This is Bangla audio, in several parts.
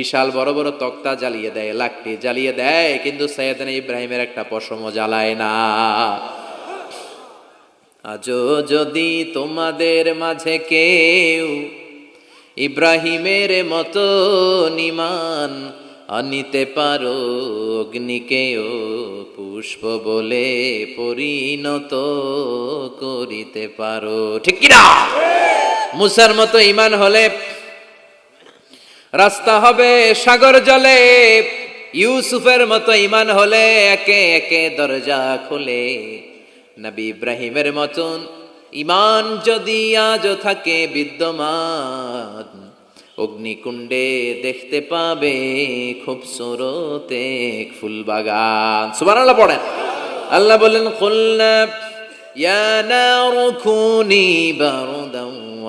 বিশাল বড় বড় তক্তা জ্বালিয়ে দেয়, লাকড়ি জ্বালিয়ে দেয়, কিন্তু সৈয়দনা ইব্রাহিমের একটা পশমও জ্বালায় না। আজও যদি তোমাদের মাঝে কেউ ইব্রাহিমের মতো নিমান আনিতে পারো, অগ্নিকেও পুষ্প বলে পরিণত করিতে পারো। ঠিক কিনা? মুসার মতো ইমান হলে রাস্তা হবে সাগর জলে। ইউসুফের মতো ইমান হলে একে একে দরজা খুলে। নবী ইব্রাহিমের মতন ইমান যদি আজও থাকে বিদ্যমান, অগ্নিকুণ্ডে দেখতে পাবে খুব সুরতে ফুল বাগান সুবান আল্লাহ পড়েন। আল্লাহ বলেন খুলনা ইয়া নারু বারদান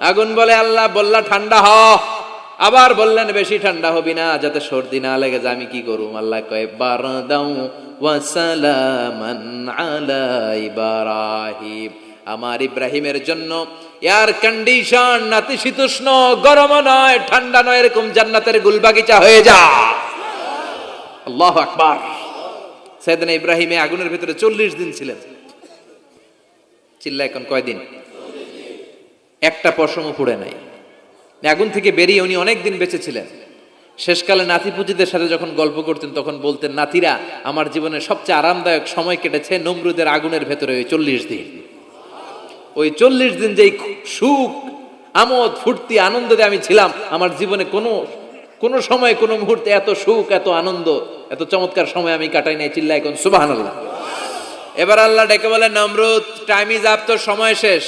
আগুন বলে আল্লাহ, বললা, ঠান্ডা হ। আবার বললেন, বেশি ঠান্ডা হবি না, যাতে সর্দি না লেগে যায়, আমি কি করুম? আল্লাহ কয় আলা ইব্রাহিম। আমার ইব্রাহিমের জন্য এয়ার কন্ডিশন নাতিশীতোষ্ণ গরম নয়, ঠান্ডা নয়, এরকম জান্নাতের গুলবাগিচা হয়ে যা। আল্লাহ আকবার। সেদিন ইব্রাহিমে আগুনের ভিতরে চল্লিশ দিন ছিলেন। চিল্লা এখন কয়দিন? একটা পুড়ে নাই। আগুন থেকে বেরিয়ে উনি অনেক দিন বেঁচে ছিলেন শেষকালে নাতি পুজিদের সাথে যখন গল্প করতেন, তখন বলতেন, নাতিরা, আমার জীবনের সবচেয়ে আরামদায়ক সময় কেটেছে নমরুদের আগুনের ভেতরে ওই চল্লিশ দিন। ওই চল্লিশ দিন যেই সুখ, আমোদ, ফুর্তি আনন্দে আমি ছিলাম, আমার জীবনে কোনো কোনো সময়, কোনো মুহূর্তে এত সুখ, এত আনন্দ, এত চমৎকার সময় আমি কাটাই নাই চিল্লা এখন আল্লাহ এবার আল্লাহ ডেকে বলে নমরুদ টাইম ইজ আপ তোর সময় শেষ।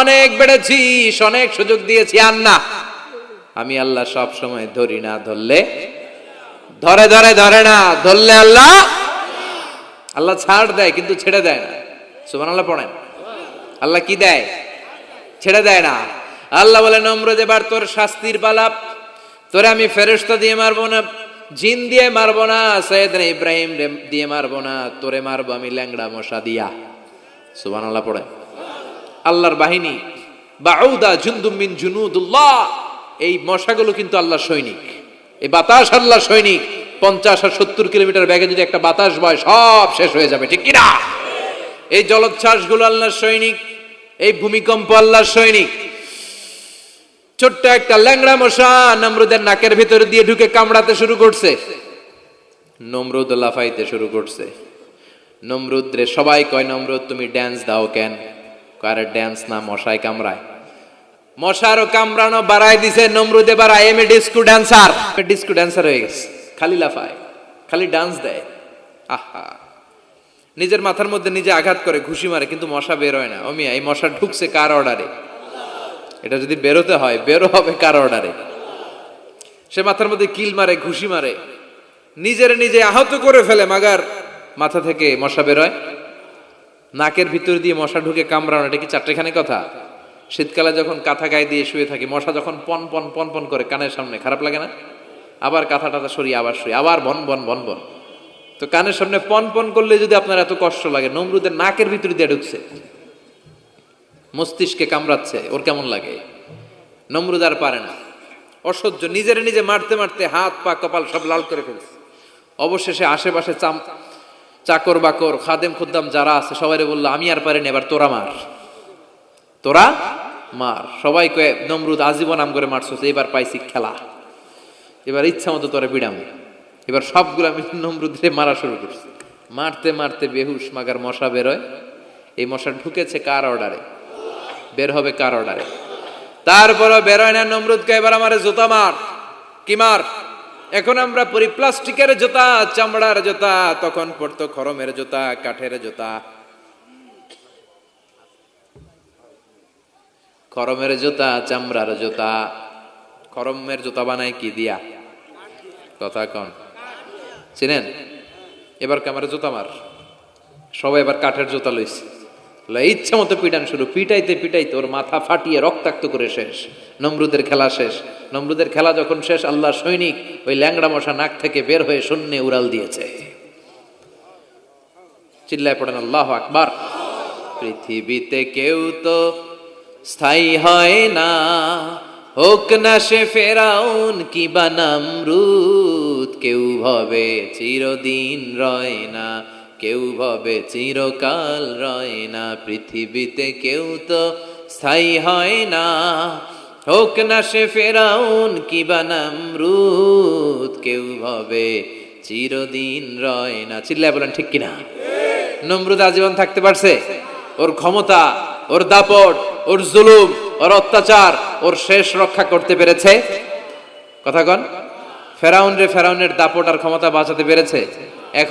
অনেক বেড়েছিস অনেক সুযোগ দিয়েছি, আর না। আমি আল্লাহ সব সময় ধরি না, ধরলে? ধরে ধরে ধরে না, ধরলে আল্লাহ? আল্লাহ ছাড় দেয়, কিন্তু ছেড়ে দেয় না। সুবান আল্লাহ পড়েন। আল্লাহ কি দেয়? ছেড়ে দেয় না। আল্লাহ বলে, নম্রদ, এবার তোর শাস্তির পালাপ তোরে আমি ফেরেস্তা দিয়ে মারবো না, জিন দিয়ে মারবো না সৈয়দ ইব্রাহিম দিয়ে মারবো না, তোরে মারবো আমি ল্যাংড়া মশা দিয়া। সুবান আল্লাহ পড়ে আল্লাহর বাহিনী, বাউদা জুন্দুমিন জুনুদুল্লাহ, এই মশাগুলো কিন্তু আল্লাহর সৈনিক। এই বাতাস আল্লাহর সৈনিক। পঞ্চাশ আর সত্তর কিলোমিটার ব্যাগে যদি একটা বাতাস বয়, সব শেষ হয়ে যাবে, ঠিক কিনা? এই জলোচ্ছ্বাসগুলো আল্লাহর সৈনিক, এই ভূমিকম্প আল্লাহর সৈনিক। ছোট্ট একটা ল্যাংড়া মশা নমরুদের নাকের ভিতরে দিয়ে ঢুকে কামড়াতে শুরু করছে। নমরুদ লাফাইতে শুরু করছে। নমরুদ রে সবাই কয়, নমরুদ, তুমি ড্যান্স দাও কেন? কারে ড্যান্স না, মশাই কামড়ায়। মশারও কামড়ানো বাড়াই দিছে, নমরুদ I am a disco dancer disco dancer হয়ে গেছে। খালি লাফায়, খালি ডান্স দেয়। আহা। নিজের মাথার মধ্যে নিজে আঘাত করে, ঘুষি মারে, কিন্তু মশা বের হয় না। অমিয়া এই মশা ঢুকছে কার অর্ডারে এটা যদি বেরোতে হয়, বেরো হবে কার অর্ডারে সে মাথার মধ্যে কিল মারে, ঘুষি মারে। নিজের নিজে আহত করে ফেলে, মাগার মাথা থেকে মশা বেরোয় নাকের ভিতর দিয়ে মশা ঢুকে কামড়ানো, এটা কি চারটেখানি কথা? শীতকালে যখন কাঁথা গায়ে দিয়ে শুয়ে থাকি, মশা যখন পন পন পন পন করে কানের সামনে, খারাপ লাগে না? আবার কাঁথা টাথা সরিয়ে আবার শুয়ে, আবার বন বন বন বন। তো কানের সামনে পন পন করলে যদি আপনার এত কষ্ট লাগে, নমরুদের নাকের ভিতর দিয়ে ঢুকছে, মস্তিষ্কে কামড়াচ্ছে, ওর কেমন লাগে? নমরুদ আর পারে না। অসহ্য, নিজের নিজে মারতে মারতে হাত, পা, কপাল সব লাল করে ফেলছে। অবশেষে আশেপাশে চাম চাকর বাকর, খাদেম খুদ্দাম যারা আছে সবাই বলল, আমি আর পারিনি, এবার তোরা মার। তোরা মার। সবাই কয়ে, নমরুদ, আজীবন নাম করে মারছো এবার পাইছি খেলা। এবার ইচ্ছা মতো তোরা বিড়াম। এবার সবগুলো আমি নমরুদরে মারা শুরু করছি। মারতে মারতে বেহুশ মাগার মশা বেরোয়। এই মশা ঢুকেছে কার অর্ডারে? বের হবে কার অর্ডারে? তারপরও বেরোয় না নমরুদকে, এবার আমার জুতা মার। কি মার? এখন আমরা পরি প্লাস্টিকের জুতা, চামড়ার জুতা, তখন পড়তো খরমের জুতা, কাঠের জুতা। খরমের জুতা, চামড়ার জুতা। খরমের জুতা বানায় কি দিয়া? কথা কন। চিনেন? এবার ক্যামেরা জুতা মার। সবাই এবার কাঠের জুতা লইছে। ইচ্ছা মতো পিটান শুরু, পিটাইতে পিটাইতে ওর মাথা ফাটিয়ে রক্তাক্ত করে শেষ, নমরুদের খেলা শেষ। নমরুদের খেলা যখন শেষ, আল্লাহ সৈনিক ওই ল্যাংড়া মশা নাক থেকে বের হয়ে শূন্যে উড়াল দিয়েছে। চিল্লায় পড়েন, আল্লাহ আকবার। পৃথিবীতে কেউ তো স্থায়ী হয় না। হোক না সে ফেরাউন কি বানামরুদ কেউ ভবে চিরদিন রয় না। কেউ ভবে চিরকাল রয় না, পৃথিবীতে কেউ তো স্থায়ী হয় না। হোক না সে ফেরাউন কি বানামরুদ কেউ ভবে চিরদিন রয় না। চিল্লায় বলেন, ঠিক কিনা? নমরুদ আজীবন থাকতে পারছে? ওর ক্ষমতা, ওর দাপট, ওর জুলুম, ওর অত্যাচার, ওর শেষ রক্ষা করতে পেরেছে? কথা কন। ফেরাউন রে, ফেরাউনের দাপট আর ক্ষমতা বাঁচাতে পেরেছে? এখন